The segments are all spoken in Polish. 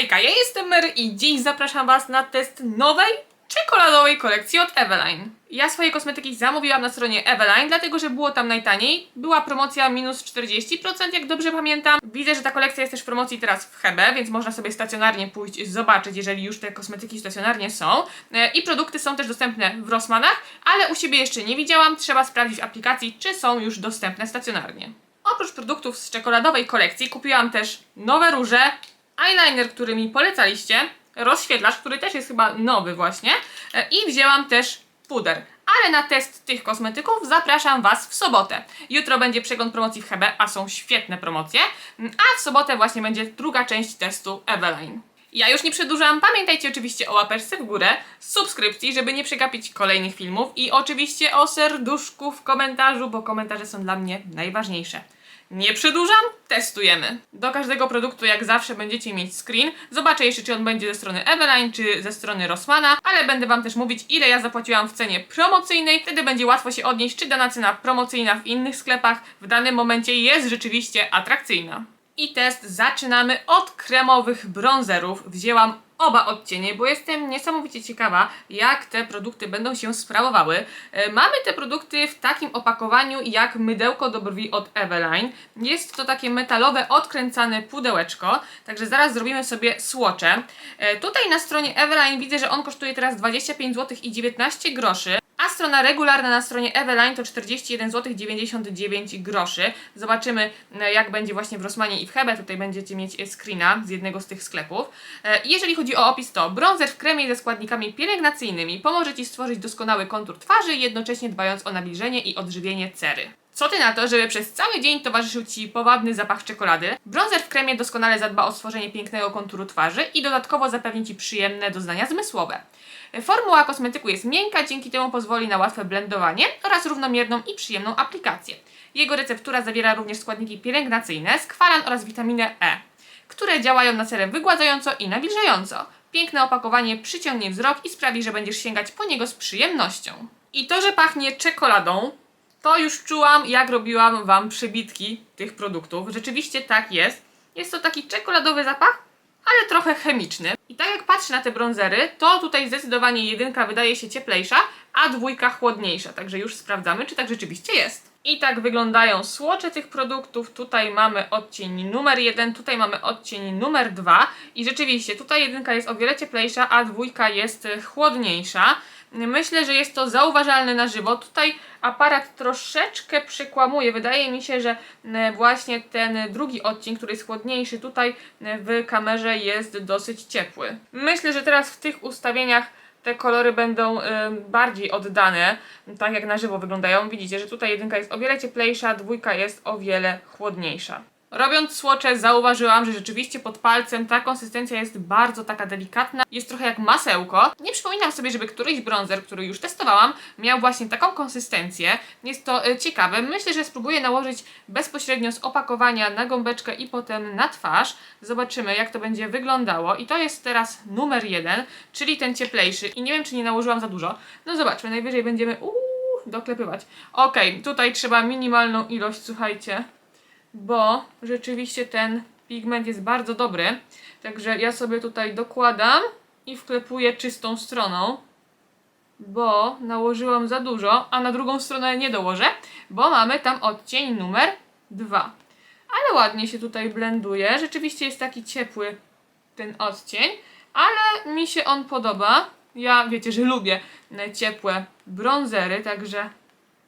Hejka, ja jestem Mary i dziś zapraszam Was na test nowej czekoladowej kolekcji od Eveline. Ja swoje kosmetyki zamówiłam na stronie Eveline, dlatego że było tam najtaniej. Była promocja minus 40%, jak dobrze pamiętam. Widzę, że ta kolekcja jest też w promocji teraz w Hebe, więc można sobie stacjonarnie pójść zobaczyć, jeżeli już te kosmetyki stacjonarnie są. E, I produkty są też dostępne w Rossmanach, ale u siebie jeszcze nie widziałam. Trzeba sprawdzić w aplikacji, czy są już dostępne stacjonarnie. Oprócz produktów z czekoladowej kolekcji kupiłam też nowe róże, eyeliner, który mi polecaliście, rozświetlacz, który też jest chyba nowy właśnie e, i wzięłam też puder. Ale na test tych kosmetyków zapraszam Was w sobotę. Jutro będzie przegląd promocji w Hebe, a są świetne promocje, a w sobotę właśnie będzie druga część testu Eveline. Ja już nie przedłużam, pamiętajcie oczywiście o łapeczce w górę, subskrypcji, żeby nie przegapić kolejnych filmów i oczywiście o serduszku w komentarzu, bo komentarze są dla mnie najważniejsze. Nie przedłużam, testujemy. Do każdego produktu jak zawsze będziecie mieć screen. Zobaczę jeszcze czy on będzie ze strony Eveline czy ze strony Rossmana, ale będę wam też mówić ile ja zapłaciłam w cenie promocyjnej. Wtedy będzie łatwo się odnieść czy dana cena promocyjna w innych sklepach w danym momencie jest rzeczywiście atrakcyjna. I test zaczynamy od kremowych bronzerów. Wzięłam oba odcienie, bo jestem niesamowicie ciekawa, jak te produkty będą się sprawowały. E, Mamy te produkty w takim opakowaniu jak mydełko do brwi od Eveline. Jest to takie metalowe, odkręcane pudełeczko, także zaraz zrobimy sobie słocze. E, Tutaj na stronie Eveline widzę, że on kosztuje teraz 25 zł i 19 groszy. A strona regularna na stronie Eveline to 41 zł 99 groszy. Zobaczymy e, jak będzie właśnie w Rossmanie i w Hebe. Tutaj będziecie mieć screena z jednego z tych sklepów. E, Jeżeli chodzi o opis to bronzer w kremie ze składnikami pielęgnacyjnymi pomoże Ci stworzyć doskonały kontur twarzy, jednocześnie dbając o nawilżenie i odżywienie cery. Co ty na to, żeby przez cały dzień towarzyszył Ci powabny zapach czekolady? Bronzer w kremie doskonale zadba o stworzenie pięknego konturu twarzy i dodatkowo zapewni Ci przyjemne doznania zmysłowe. Formuła kosmetyku jest miękka, dzięki temu pozwoli na łatwe blendowanie oraz równomierną i przyjemną aplikację. Jego receptura zawiera również składniki pielęgnacyjne, skwaran oraz witaminę E, które działają na cerę wygładzająco i nawilżająco. Piękne opakowanie przyciągnie wzrok i sprawi, że będziesz sięgać po niego z przyjemnością. I to, że pachnie czekoladą, to już czułam, jak robiłam Wam przebitki tych produktów. Rzeczywiście tak jest. Jest to taki czekoladowy zapach, ale trochę chemiczny. I tak jak patrzę na te bronzery, to tutaj zdecydowanie jedynka wydaje się cieplejsza, a dwójka chłodniejsza. Także już sprawdzamy, czy tak rzeczywiście jest. I tak wyglądają słocze tych produktów. Tutaj mamy odcień numer jeden, tutaj mamy odcień numer dwa. I rzeczywiście tutaj jedynka jest o wiele cieplejsza, a dwójka jest chłodniejsza. Myślę, że jest to zauważalne na żywo. Tutaj aparat troszeczkę przekłamuje. Wydaje mi się, że e, właśnie ten drugi odcień, który jest chłodniejszy, tutaj e, w kamerze jest dosyć ciepły. Myślę, że teraz w tych ustawieniach te kolory będą e, bardziej oddane, tak jak na żywo wyglądają. Widzicie, że tutaj jedynka jest o wiele cieplejsza, dwójka jest o wiele chłodniejsza. Robiąc słocze zauważyłam, że rzeczywiście pod palcem ta konsystencja jest bardzo taka delikatna, jest trochę jak masełko. Nie przypominam sobie, żeby któryś bronzer, który już testowałam, miał właśnie taką konsystencję. Jest to e, ciekawe. Myślę, że spróbuję nałożyć bezpośrednio z opakowania na gąbeczkę i potem na twarz. Zobaczymy, jak to będzie wyglądało. I to jest teraz numer jeden, czyli ten cieplejszy. I nie wiem, czy nie nałożyłam za dużo. No zobaczmy, najwyżej będziemy uuu, doklepywać. Okej, tutaj trzeba minimalną ilość, słuchajcie bo rzeczywiście ten pigment jest bardzo dobry. Także ja sobie tutaj dokładam i wklepuję czystą stroną, bo nałożyłam za dużo, a na drugą stronę nie dołożę, bo mamy tam odcień numer 2. Ale ładnie się tutaj blenduje. Rzeczywiście jest taki ciepły ten odcień, ale mi się on podoba. Ja wiecie, że lubię ciepłe bronzery, także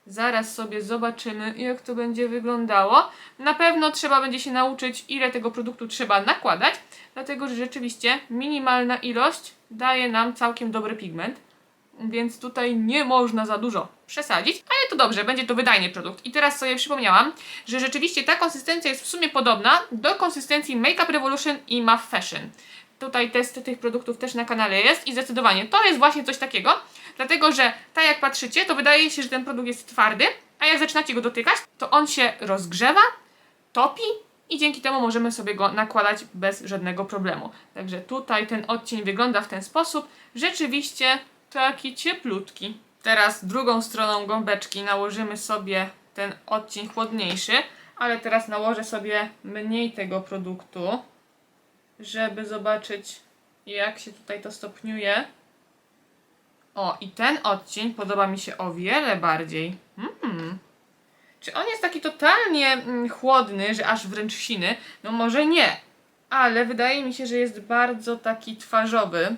Zaraz sobie zobaczymy, jak to będzie wyglądało. Na pewno trzeba będzie się nauczyć, ile tego produktu trzeba nakładać, dlatego że rzeczywiście minimalna ilość daje nam całkiem dobry pigment. Więc tutaj nie można za dużo przesadzić, ale to dobrze, będzie to wydajny produkt. I teraz sobie przypomniałam, że rzeczywiście ta konsystencja jest w sumie podobna do konsystencji Makeup Revolution i MAF Fashion. Tutaj test tych produktów też na kanale jest i zdecydowanie to jest właśnie coś takiego, dlatego że tak jak patrzycie, to wydaje się, że ten produkt jest twardy, a jak zaczynacie go dotykać, to on się rozgrzewa, topi i dzięki temu możemy sobie go nakładać bez żadnego problemu. Także tutaj ten odcień wygląda w ten sposób, rzeczywiście taki cieplutki. Teraz drugą stroną gąbeczki nałożymy sobie ten odcień chłodniejszy, ale teraz nałożę sobie mniej tego produktu żeby zobaczyć jak się tutaj to stopniuje. O, i ten odcień podoba mi się o wiele bardziej. Mm. Czy on jest taki totalnie mm, chłodny, że aż wręcz siny? No może nie, ale wydaje mi się, że jest bardzo taki twarzowy.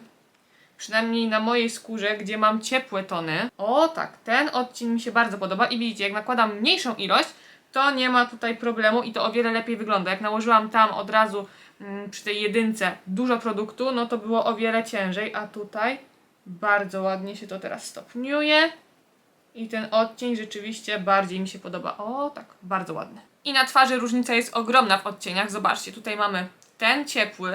Przynajmniej na mojej skórze, gdzie mam ciepłe tony. O tak, ten odcień mi się bardzo podoba i widzicie, jak nakładam mniejszą ilość, to nie ma tutaj problemu i to o wiele lepiej wygląda. Jak nałożyłam tam od razu mm, przy tej jedynce dużo produktu, no to było o wiele ciężej, a tutaj bardzo ładnie się to teraz stopniuje. I ten odcień rzeczywiście bardziej mi się podoba. O, tak, bardzo ładny. I na twarzy różnica jest ogromna w odcieniach. Zobaczcie, tutaj mamy ten ciepły,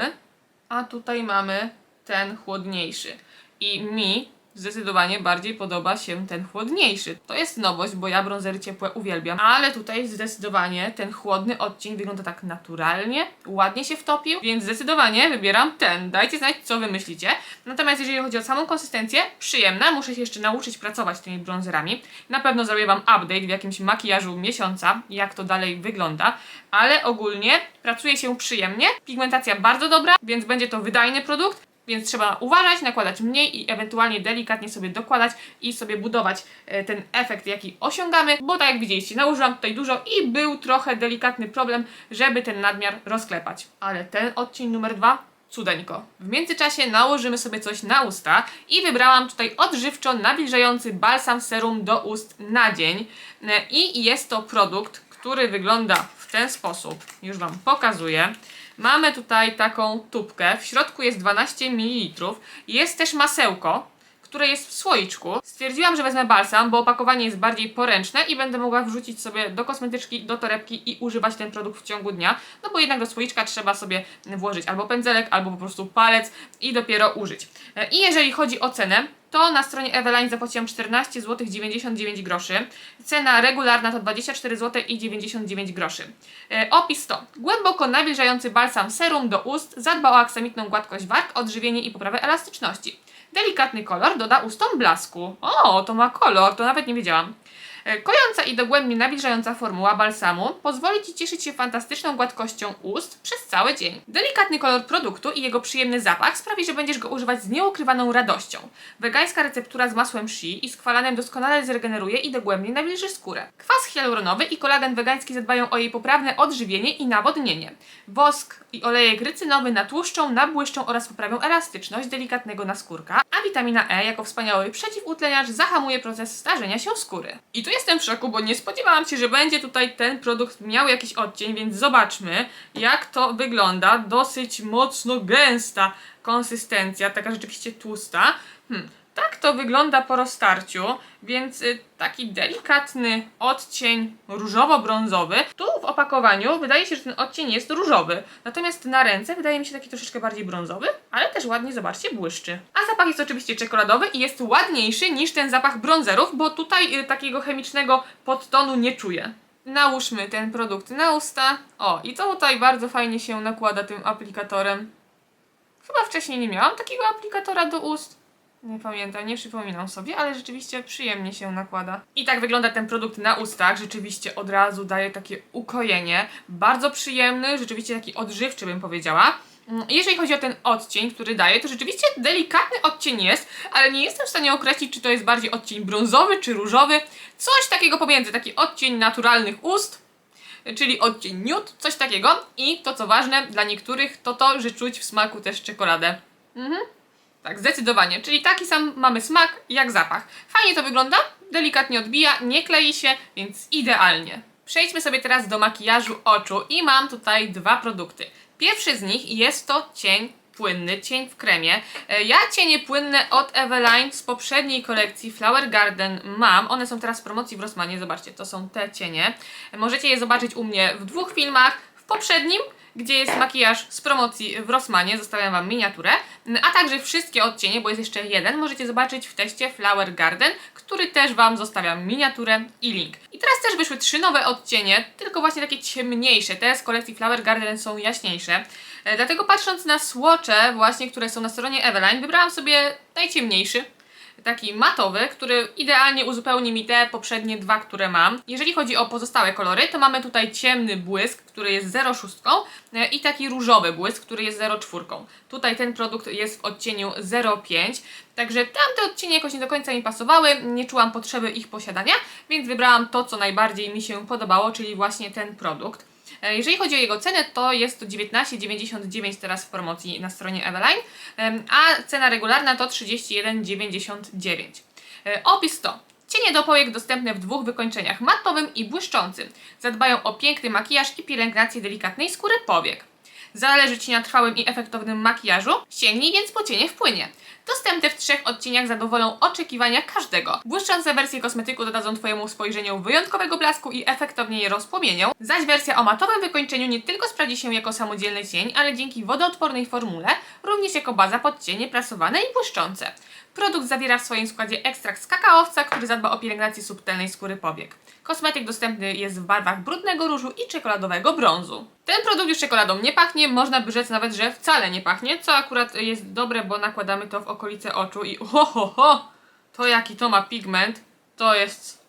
a tutaj mamy ten chłodniejszy. I mi zdecydowanie bardziej podoba się ten chłodniejszy. To jest nowość, bo ja brązery ciepłe uwielbiam, ale tutaj zdecydowanie ten chłodny odcień wygląda tak naturalnie, ładnie się wtopił, więc zdecydowanie wybieram ten. Dajcie znać, co wy myślicie. Natomiast jeżeli chodzi o samą konsystencję, przyjemna, muszę się jeszcze nauczyć pracować z tymi brązerami. Na pewno zrobię wam update w jakimś makijażu miesiąca, jak to dalej wygląda, ale ogólnie pracuje się przyjemnie, pigmentacja bardzo dobra, więc będzie to wydajny produkt. Więc trzeba uważać, nakładać mniej i ewentualnie delikatnie sobie dokładać i sobie budować e, ten efekt, jaki osiągamy, bo tak jak widzieliście, nałożyłam tutaj dużo i był trochę delikatny problem, żeby ten nadmiar rozklepać. Ale ten odcień numer dwa cudeńko. W międzyczasie nałożymy sobie coś na usta i wybrałam tutaj odżywczo nawilżający balsam serum do ust na dzień. E, I jest to produkt, który wygląda w ten sposób. Już Wam pokazuję. Mamy tutaj taką tubkę, w środku jest 12 ml, jest też masełko, które jest w słoiczku. Stwierdziłam, że wezmę balsam, bo opakowanie jest bardziej poręczne i będę mogła wrzucić sobie do kosmetyczki, do torebki i używać ten produkt w ciągu dnia, no bo jednak do słoiczka trzeba sobie włożyć albo pędzelek, albo po prostu palec i dopiero użyć. E, I jeżeli chodzi o cenę, to na stronie Eveline zapłaciłam 14 zł 99 groszy. Cena regularna to 24 zł i 99 groszy. E, opis to głęboko nawilżający balsam serum do ust, zadba o aksamitną gładkość warg, odżywienie i poprawę elastyczności. Delikatny kolor doda ustom blasku. O, to ma kolor, to nawet nie wiedziałam. E, Kojąca i dogłębnie nawilżająca formuła balsamu pozwoli Ci cieszyć się fantastyczną gładkością ust przez cały dzień. Delikatny kolor produktu i jego przyjemny zapach sprawi, że będziesz go używać z nieukrywaną radością. Wegańska receptura z masłem shea i skwalanem doskonale zregeneruje i dogłębnie nawilży skórę. Kwas hialuronowy i kolagen wegański zadbają o jej poprawne odżywienie i nawodnienie. Wosk i olejek rycynowy natłuszczą, nabłyszczą oraz poprawią elastyczność delikatnego naskórka, a witamina E jako wspaniały przeciwutleniacz zahamuje proces starzenia się skóry. I tu jestem w szoku, bo nie spodziewałam się, że będzie tutaj ten produkt miał jakiś odcień, więc zobaczmy jak to wygląda. Dosyć mocno gęsta konsystencja, taka rzeczywiście tłusta. Hmm. Tak to wygląda po roztarciu, więc y, taki delikatny odcień różowo-brązowy. Tu w opakowaniu wydaje się, że ten odcień jest różowy, natomiast na ręce wydaje mi się taki troszeczkę bardziej brązowy, ale też ładnie, zobaczcie, błyszczy. A zapach jest oczywiście czekoladowy i jest ładniejszy niż ten zapach brązerów, bo tutaj y, takiego chemicznego podtonu nie czuję. Nałóżmy ten produkt na usta. O, i to tutaj bardzo fajnie się nakłada tym aplikatorem. Chyba wcześniej nie miałam takiego aplikatora do ust. Nie pamiętam, nie przypominam sobie, ale rzeczywiście przyjemnie się nakłada. I tak wygląda ten produkt na ustach. Rzeczywiście od razu daje takie ukojenie. Bardzo przyjemny, rzeczywiście taki odżywczy bym powiedziała. Mm, Jeżeli chodzi o ten odcień, który daje, to rzeczywiście delikatny odcień jest, ale nie jestem w stanie określić, czy to jest bardziej odcień brązowy czy różowy. Coś takiego pomiędzy, taki odcień naturalnych ust, czyli odcień nude, coś takiego. I to co ważne dla niektórych, to to, że czuć w smaku też czekoladę. Mhm. Tak, zdecydowanie. Czyli taki sam mamy smak jak zapach. Fajnie to wygląda, delikatnie odbija, nie klei się, więc idealnie. Przejdźmy sobie teraz do makijażu oczu i mam tutaj dwa produkty. Pierwszy z nich jest to cień płynny, cień w kremie. E, Ja cienie płynne od Eveline z poprzedniej kolekcji Flower Garden mam. One są teraz w promocji w Rossmanie. Zobaczcie, to są te cienie. Możecie je zobaczyć u mnie w dwóch filmach. W poprzednim gdzie jest makijaż z promocji w Rossmanie, zostawiam Wam miniaturę, a także wszystkie odcienie, bo jest jeszcze jeden, możecie zobaczyć w teście Flower Garden, który też Wam zostawiam miniaturę i link. I teraz też wyszły trzy nowe odcienie, tylko właśnie takie ciemniejsze, te z kolekcji Flower Garden są jaśniejsze, e, dlatego patrząc na słocze właśnie, które są na stronie Eveline, wybrałam sobie najciemniejszy, taki matowy, który idealnie uzupełni mi te poprzednie dwa, które mam. Jeżeli chodzi o pozostałe kolory, to mamy tutaj ciemny błysk, który jest 0,6 e, i taki różowy błysk, który jest 0,4. Tutaj ten produkt jest w odcieniu 0,5, także tamte odcienie jakoś nie do końca mi pasowały, nie czułam potrzeby ich posiadania, więc wybrałam to, co najbardziej mi się podobało, czyli właśnie ten produkt. E, Jeżeli chodzi o jego cenę, to jest to 19,99 teraz w promocji na stronie Eveline, a cena regularna to 31,99. E, Opis to cienie do powiek dostępne w dwóch wykończeniach, matowym i błyszczącym. Zadbają o piękny makijaż i pielęgnację delikatnej skóry powiek. Zależy Ci na trwałym i efektownym makijażu? Sięgnij więc po cienie wpłynie. Dostępne w trzech odcieniach zadowolą oczekiwania każdego. Błyszczące wersje kosmetyku dodadzą Twojemu spojrzeniu wyjątkowego blasku i efektownie je rozpłomienią, zaś wersja o matowym wykończeniu nie tylko sprawdzi się jako samodzielny cień, ale dzięki wodoodpornej formule również jako baza pod cienie prasowane i błyszczące. Produkt zawiera w swoim składzie ekstrakt z kakaowca, który zadba o pielęgnację subtelnej skóry powiek. Kosmetyk dostępny jest w barwach brudnego różu i czekoladowego brązu. Ten produkt już czekoladą nie pachnie, można by rzec nawet, że wcale nie pachnie, co akurat jest dobre, bo nakładamy to w okolice oczu i ho ho ho, to jaki to ma pigment, to jest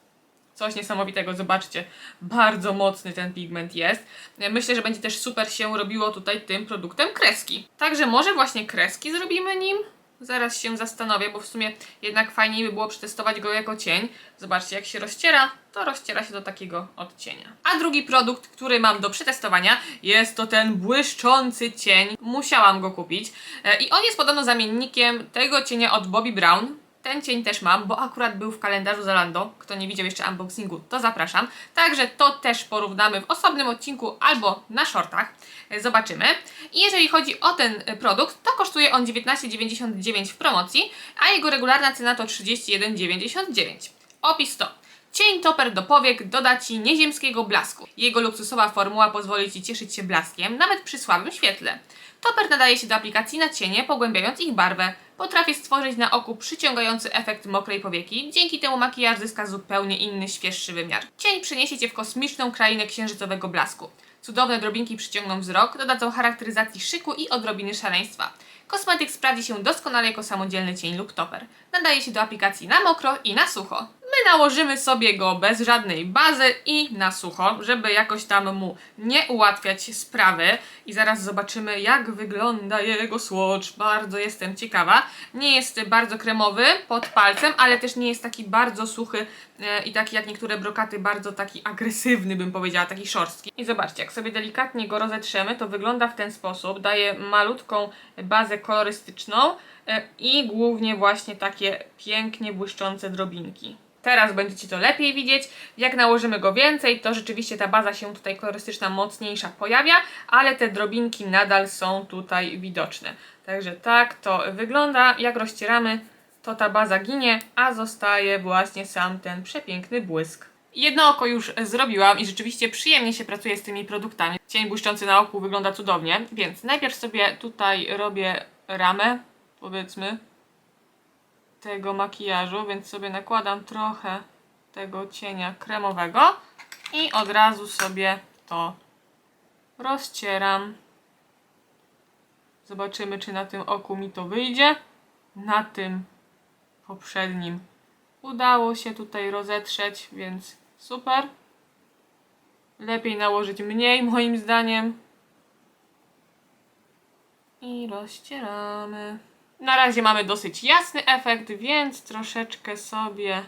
coś niesamowitego, zobaczcie, bardzo mocny ten pigment jest. Myślę, że będzie też super się robiło tutaj tym produktem kreski. Także może właśnie kreski zrobimy nim? Zaraz się zastanowię, bo w sumie jednak fajniej by było przetestować go jako cień. Zobaczcie, jak się rozciera, to rozciera się do takiego odcienia. A drugi produkt, który mam do przetestowania, jest to ten błyszczący cień. Musiałam go kupić. E, I on jest podobno zamiennikiem tego cienia od Bobbi Brown. Ten cień też mam, bo akurat był w kalendarzu Zalando. Kto nie widział jeszcze unboxingu, to zapraszam. Także to też porównamy w osobnym odcinku albo na shortach. Zobaczymy. I jeżeli chodzi o ten produkt, to kosztuje on 19,99 w promocji, a jego regularna cena to 31,99. Opis to Cień toper do powiek doda Ci nieziemskiego blasku. Jego luksusowa formuła pozwoli Ci cieszyć się blaskiem, nawet przy słabym świetle. Toper nadaje się do aplikacji na cienie, pogłębiając ich barwę. Potrafi stworzyć na oku przyciągający efekt mokrej powieki, dzięki temu makijaż zyska zupełnie inny, świeższy wymiar. Cień przeniesie Cię w kosmiczną krainę księżycowego blasku. Cudowne drobinki przyciągną wzrok, dodadzą charakteryzacji szyku i odrobiny szaleństwa. Kosmetyk sprawdzi się doskonale jako samodzielny cień lub toper. Nadaje się do aplikacji na mokro i na sucho. My nałożymy sobie go bez żadnej bazy i na sucho, żeby jakoś tam mu nie ułatwiać sprawy. I zaraz zobaczymy, jak wygląda jego swatch. Bardzo jestem ciekawa. Nie jest bardzo kremowy pod palcem, ale też nie jest taki bardzo suchy e, i taki jak niektóre brokaty, bardzo taki agresywny, bym powiedziała, taki szorstki. I zobaczcie, jak sobie delikatnie go rozetrzemy, to wygląda w ten sposób. Daje malutką bazę kolorystyczną e, i głównie właśnie takie pięknie błyszczące drobinki. Teraz będziecie to lepiej widzieć. Jak nałożymy go więcej, to rzeczywiście ta baza się tutaj kolorystyczna mocniejsza pojawia, ale te drobinki nadal są tutaj widoczne. Także tak to wygląda. Jak rozcieramy, to ta baza ginie, a zostaje właśnie sam ten przepiękny błysk. Jedno oko już zrobiłam i rzeczywiście przyjemnie się pracuje z tymi produktami. Cień błyszczący na oku wygląda cudownie, więc najpierw sobie tutaj robię ramę, powiedzmy, tego makijażu, więc sobie nakładam trochę tego cienia kremowego i od razu sobie to rozcieram. Zobaczymy, czy na tym oku mi to wyjdzie. Na tym poprzednim udało się tutaj rozetrzeć, więc super. Lepiej nałożyć mniej, moim zdaniem. I rozcieramy. Na razie mamy dosyć jasny efekt, więc troszeczkę sobie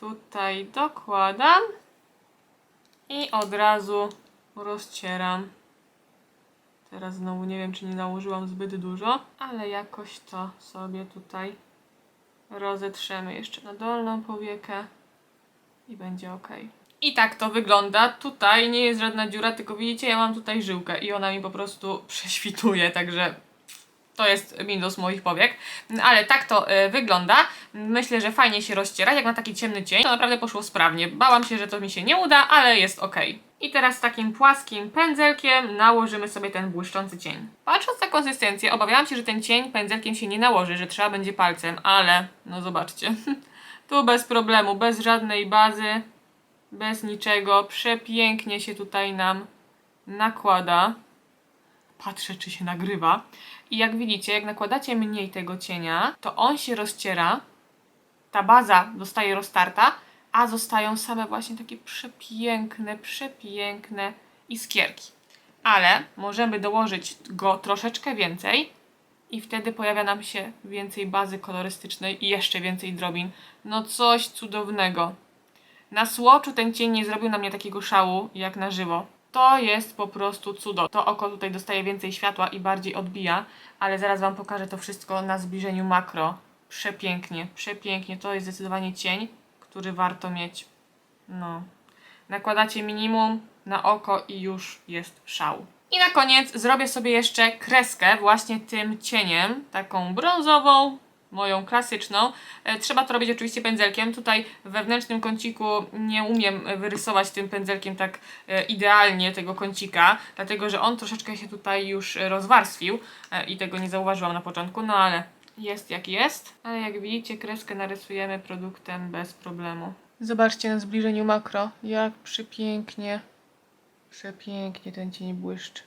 tutaj dokładam i od razu rozcieram. Teraz znowu nie wiem, czy nie nałożyłam zbyt dużo, ale jakoś to sobie tutaj rozetrzemy jeszcze na dolną powiekę i będzie ok. I tak to wygląda. Tutaj nie jest żadna dziura, tylko widzicie, ja mam tutaj żyłkę i ona mi po prostu prześwituje, także to jest minus moich powiek, ale tak to y, wygląda. Myślę, że fajnie się rozciera, jak na taki ciemny cień. To naprawdę poszło sprawnie. Bałam się, że to mi się nie uda, ale jest ok. I teraz takim płaskim pędzelkiem nałożymy sobie ten błyszczący cień. Patrząc na konsystencję, obawiałam się, że ten cień pędzelkiem się nie nałoży, że trzeba będzie palcem, ale no zobaczcie. tu bez problemu, bez żadnej bazy, bez niczego. Przepięknie się tutaj nam nakłada. Patrzę, czy się nagrywa. I jak widzicie, jak nakładacie mniej tego cienia, to on się rozciera ta baza zostaje roztarta, a zostają same właśnie takie przepiękne, przepiękne iskierki. Ale możemy dołożyć go troszeczkę więcej i wtedy pojawia nam się więcej bazy kolorystycznej i jeszcze więcej drobin. No coś cudownego. Na słoczu ten cień nie zrobił na mnie takiego szału jak na żywo. To jest po prostu cudo. To oko tutaj dostaje więcej światła i bardziej odbija, ale zaraz Wam pokażę to wszystko na zbliżeniu makro. Przepięknie, przepięknie. To jest zdecydowanie cień, który warto mieć. No. Nakładacie minimum na oko i już jest szał. I na koniec zrobię sobie jeszcze kreskę właśnie tym cieniem, taką brązową, moją klasyczną. E, Trzeba to robić oczywiście pędzelkiem. Tutaj w wewnętrznym kąciku nie umiem wyrysować tym pędzelkiem tak e, idealnie tego kącika, dlatego że on troszeczkę się tutaj już e, rozwarstwił i tego nie zauważyłam na początku, no ale jest jak jest. Ale jak widzicie, kreskę narysujemy produktem bez problemu. Zobaczcie na zbliżeniu makro, jak przepięknie, przepięknie ten cień błyszczy.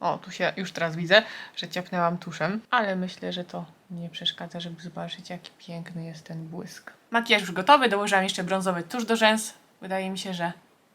O, tu się już teraz widzę, że ciapnęłam tuszem, ale myślę, że to nie przeszkadza, żeby zobaczyć, jaki piękny jest ten błysk. Makijaż już gotowy, dołożyłam jeszcze brązowy tusz do rzęs. Wydaje mi się, że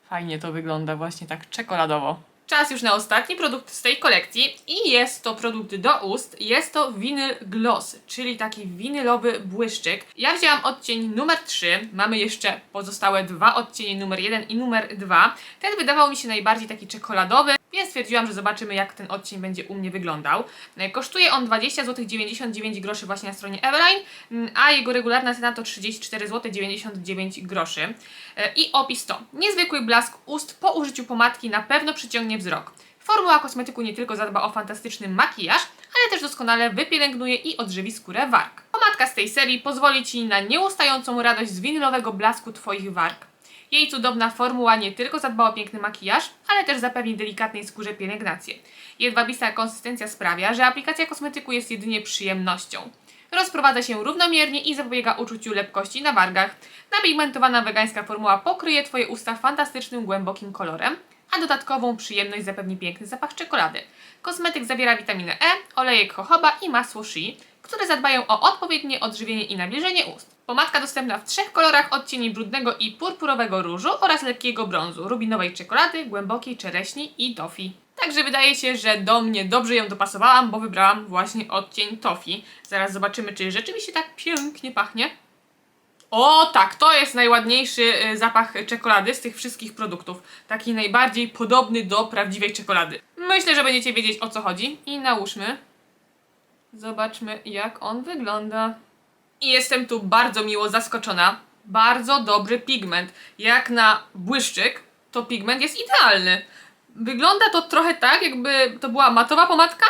fajnie to wygląda właśnie tak czekoladowo. Czas już na ostatni produkt z tej kolekcji i jest to produkt do ust. Jest to winyl gloss, czyli taki winylowy błyszczyk. Ja wzięłam odcień numer 3, mamy jeszcze pozostałe dwa odcienie, numer 1 i numer 2. Ten wydawał mi się najbardziej taki czekoladowy, więc stwierdziłam, że zobaczymy jak ten odcień będzie u mnie wyglądał. E, Kosztuje on 20 zł 99 groszy właśnie na stronie Eveline, mm, a jego regularna cena to 34 zł 99 groszy. E, I opis to: niezwykły blask ust po użyciu pomadki na pewno przyciągnie wzrok. Formuła kosmetyku nie tylko zadba o fantastyczny makijaż, ale też doskonale wypielęgnuje i odżywi skórę warg. Pomadka z tej serii pozwoli Ci na nieustającą radość z winylowego blasku Twoich warg. Jej cudowna formuła nie tylko zadba o piękny makijaż, ale też zapewni delikatnej skórze pielęgnację. Jedwabista konsystencja sprawia, że aplikacja kosmetyku jest jedynie przyjemnością. Rozprowadza się równomiernie i zapobiega uczuciu lepkości na wargach. Napigmentowana wegańska formuła pokryje Twoje usta fantastycznym, głębokim kolorem, a dodatkową przyjemność zapewni piękny zapach czekolady. Kosmetyk zawiera witaminę E, olejek jojoba i masło shea, które zadbają o odpowiednie odżywienie i nawilżenie ust. Pomadka dostępna w trzech kolorach odcieni brudnego i purpurowego różu oraz lekkiego brązu, rubinowej czekolady, głębokiej czereśni i tofi. Także wydaje się, że do mnie dobrze ją dopasowałam, bo wybrałam właśnie odcień tofi. Zaraz zobaczymy, czy rzeczywiście tak pięknie pachnie. O tak, to jest najładniejszy y, zapach czekolady z tych wszystkich produktów. Taki najbardziej podobny do prawdziwej czekolady. Myślę, że będziecie wiedzieć o co chodzi. I nałóżmy. Zobaczmy jak on wygląda. I jestem tu bardzo miło zaskoczona. Bardzo dobry pigment. Jak na błyszczyk, to pigment jest idealny. Wygląda to trochę tak, jakby to była matowa pomadka,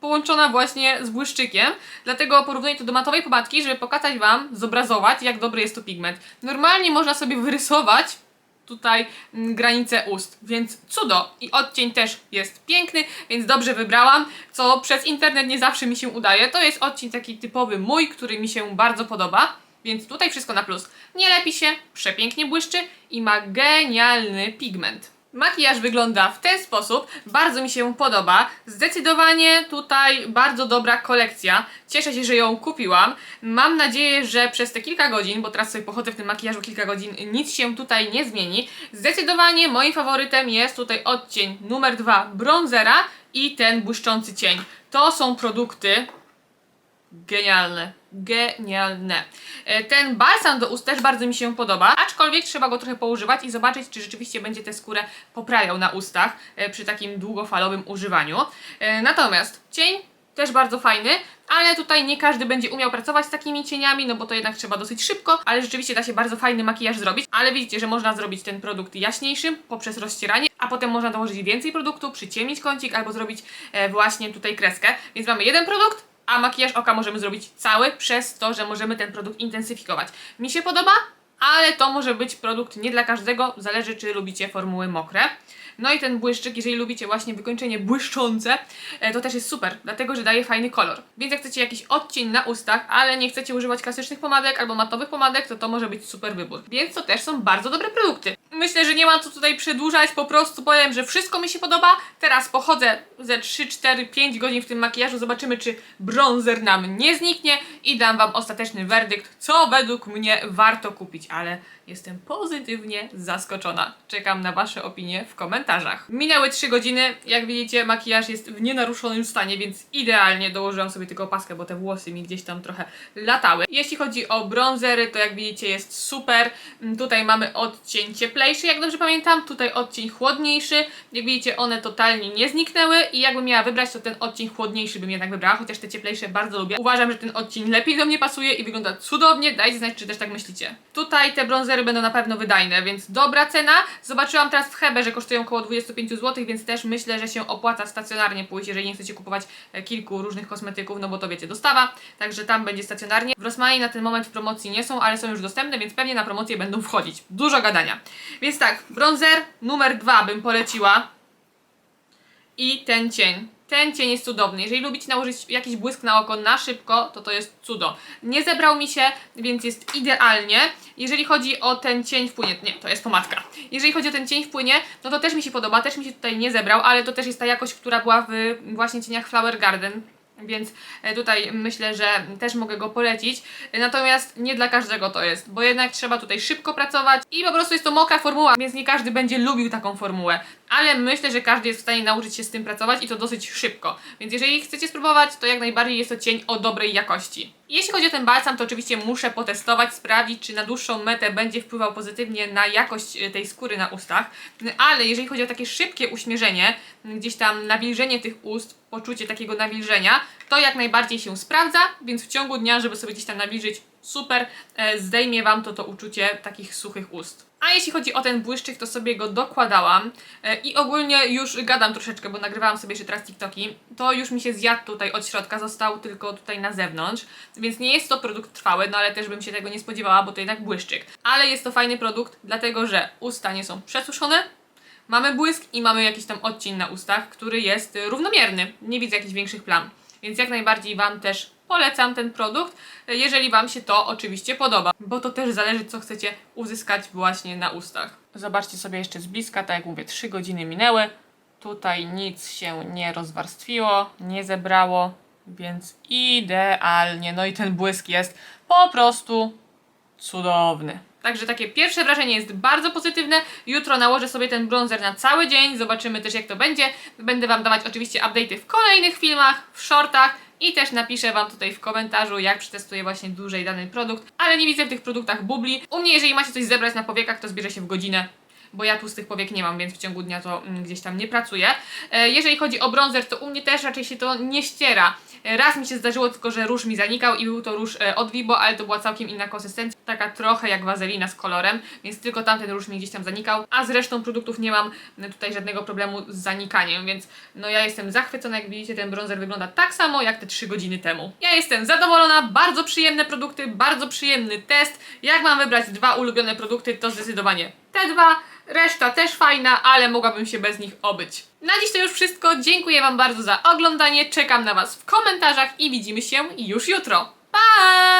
połączona właśnie z błyszczykiem. Dlatego porównuję to do matowej pomadki, żeby pokazać Wam, zobrazować, jak dobry jest to pigment. Normalnie można sobie wyrysować tutaj mm, granicę ust, więc cudo. I odcień też jest piękny, więc dobrze wybrałam, co przez internet nie zawsze mi się udaje. To jest odcień taki typowy mój, który mi się bardzo podoba. Więc tutaj wszystko na plus. Nie lepi się, przepięknie błyszczy i ma genialny pigment. Makijaż wygląda w ten sposób, bardzo mi się podoba. Zdecydowanie tutaj bardzo dobra kolekcja. Cieszę się, że ją kupiłam. Mam nadzieję, że przez te kilka godzin, bo teraz sobie pochodzę w tym makijażu kilka godzin, nic się tutaj nie zmieni. Zdecydowanie moim faworytem jest tutaj odcień numer 2 bronzera i ten błyszczący cień. To są produkty, Genialne. Genialne. E, Ten balsam do ust też bardzo mi się podoba, aczkolwiek trzeba go trochę poużywać i zobaczyć, czy rzeczywiście będzie tę skórę poprawiał na ustach e, przy takim długofalowym używaniu. E, Natomiast cień też bardzo fajny, ale tutaj nie każdy będzie umiał pracować z takimi cieniami, no bo to jednak trzeba dosyć szybko, ale rzeczywiście da się bardzo fajny makijaż zrobić. Ale widzicie, że można zrobić ten produkt jaśniejszym poprzez rozcieranie, a potem można dołożyć więcej produktu, przyciemnić kącik albo zrobić właśnie tutaj kreskę. Więc mamy jeden produkt, a makijaż oka możemy zrobić cały przez to, że możemy ten produkt intensyfikować. Mi się podoba, ale to może być produkt nie dla każdego, zależy czy lubicie formuły mokre. No i ten błyszczyk, jeżeli lubicie właśnie wykończenie błyszczące, e, to też jest super, dlatego że daje fajny kolor. Więc jak chcecie jakiś odcień na ustach, ale nie chcecie używać klasycznych pomadek albo matowych pomadek, to to może być super wybór. Więc to też są bardzo dobre produkty. Myślę, że nie ma co tutaj przedłużać, po prostu powiem, że wszystko mi się podoba. Teraz pochodzę ze 3, 4, 5 godzin w tym makijażu, zobaczymy czy bronzer nam nie zniknie i dam wam ostateczny werdykt, co według mnie warto kupić, ale jestem pozytywnie zaskoczona. Czekam na wasze opinie w komentarzach. Minęły 3 godziny, jak widzicie makijaż jest w nienaruszonym stanie, więc idealnie dołożyłam sobie tylko opaskę, bo te włosy mi gdzieś tam trochę latały. Jeśli chodzi o bronzery, to jak widzicie jest super. Mm, Tutaj mamy odcień cieplejszy, jak dobrze pamiętam, tutaj odcień chłodniejszy. Jak widzicie one totalnie nie zniknęły i jakbym miała wybrać, to ten odcień chłodniejszy bym jednak wybrała, chociaż te cieplejsze bardzo lubię. Uważam, że ten odcień lepiej do mnie pasuje i wygląda cudownie. Dajcie znać, czy też tak myślicie. Tutaj te bronzery będą na pewno wydajne, więc dobra cena. Zobaczyłam teraz w Hebe, że kosztują około 25 zł, więc też myślę, że się opłaca stacjonarnie pójść, jeżeli nie chcecie kupować e, kilku różnych kosmetyków, no bo to wiecie, dostawa, także tam będzie stacjonarnie. W Rossmanie na ten moment w promocji nie są, ale są już dostępne, więc pewnie na promocję będą wchodzić. Dużo gadania. Więc tak, bronzer numer dwa bym poleciła i ten cień. Ten cień jest cudowny. Jeżeli lubicie nałożyć jakiś błysk na oko na szybko, to to jest cudo. Nie zebrał mi się, więc jest idealnie. Jeżeli chodzi o ten cień w płynie, nie, to jest pomadka. Jeżeli chodzi o ten cień w płynie, no to też mi się podoba, też mi się tutaj nie zebrał, ale to też jest ta jakość, która była w właśnie cieniach Flower Garden. Więc e, tutaj myślę, że też mogę go polecić. Natomiast nie dla każdego to jest, bo jednak trzeba tutaj szybko pracować i po prostu jest to mokra formuła, więc nie każdy będzie lubił taką formułę. Ale myślę, że każdy jest w stanie nauczyć się z tym pracować i to dosyć szybko. Więc jeżeli chcecie spróbować, to jak najbardziej jest to cień o dobrej jakości. Jeśli chodzi o ten balsam, to oczywiście muszę potestować, sprawdzić, czy na dłuższą metę będzie wpływał pozytywnie na jakość e, tej skóry na ustach. Ale jeżeli chodzi o takie szybkie uśmierzenie, gdzieś tam nawilżenie tych ust, poczucie takiego nawilżenia, to jak najbardziej się sprawdza, więc w ciągu dnia, żeby sobie gdzieś tam nawilżyć, super, e, zdejmie Wam to to uczucie takich suchych ust. A jeśli chodzi o ten błyszczyk, to sobie go dokładałam e, i ogólnie już gadam troszeczkę, bo nagrywałam sobie jeszcze teraz TikToki. To już mi się zjadł tutaj od środka, został tylko tutaj na zewnątrz, więc nie jest to produkt trwały, no ale też bym się tego nie spodziewała, bo to jednak błyszczyk. Ale jest to fajny produkt, dlatego że usta nie są przesuszone, Mamy błysk i mamy jakiś tam odcień na ustach, który jest równomierny. Nie widzę jakichś większych plam. Więc jak najbardziej Wam też polecam ten produkt, jeżeli Wam się to oczywiście podoba. Bo to też zależy, co chcecie uzyskać właśnie na ustach. Zobaczcie sobie jeszcze z bliska, tak jak mówię, 3 godziny minęły. Tutaj nic się nie rozwarstwiło, nie zebrało, więc idealnie. No i ten błysk jest po prostu cudowny. Także takie pierwsze wrażenie jest bardzo pozytywne. Jutro nałożę sobie ten bronzer na cały dzień. Zobaczymy też jak to będzie. Będę Wam dawać oczywiście update'y w kolejnych filmach, w shortach. I też napiszę Wam tutaj w komentarzu, jak przetestuję właśnie dłużej dany produkt. Ale nie widzę w tych produktach bubli. U mnie, jeżeli macie coś zebrać na powiekach, to zbierze się w godzinę bo ja tłustych powiek nie mam, więc w ciągu dnia to mm, gdzieś tam nie pracuję. E, jeżeli chodzi o bronzer, to u mnie też raczej się to nie ściera. E, raz mi się zdarzyło tylko, że róż mi zanikał i był to róż e, od Vibo, ale to była całkiem inna konsystencja, taka trochę jak wazelina z kolorem, więc tylko tamten róż mi gdzieś tam zanikał, a z resztą produktów nie mam tutaj żadnego problemu z zanikaniem, więc no ja jestem zachwycona, jak widzicie ten bronzer wygląda tak samo jak te 3 godziny temu. Ja jestem zadowolona, bardzo przyjemne produkty, bardzo przyjemny test. Jak mam wybrać dwa ulubione produkty, to zdecydowanie te dwa. Reszta też fajna, ale mogłabym się bez nich obyć. Na dziś to już wszystko. Dziękuję Wam bardzo za oglądanie. Czekam na Was w komentarzach i widzimy się już jutro. Pa!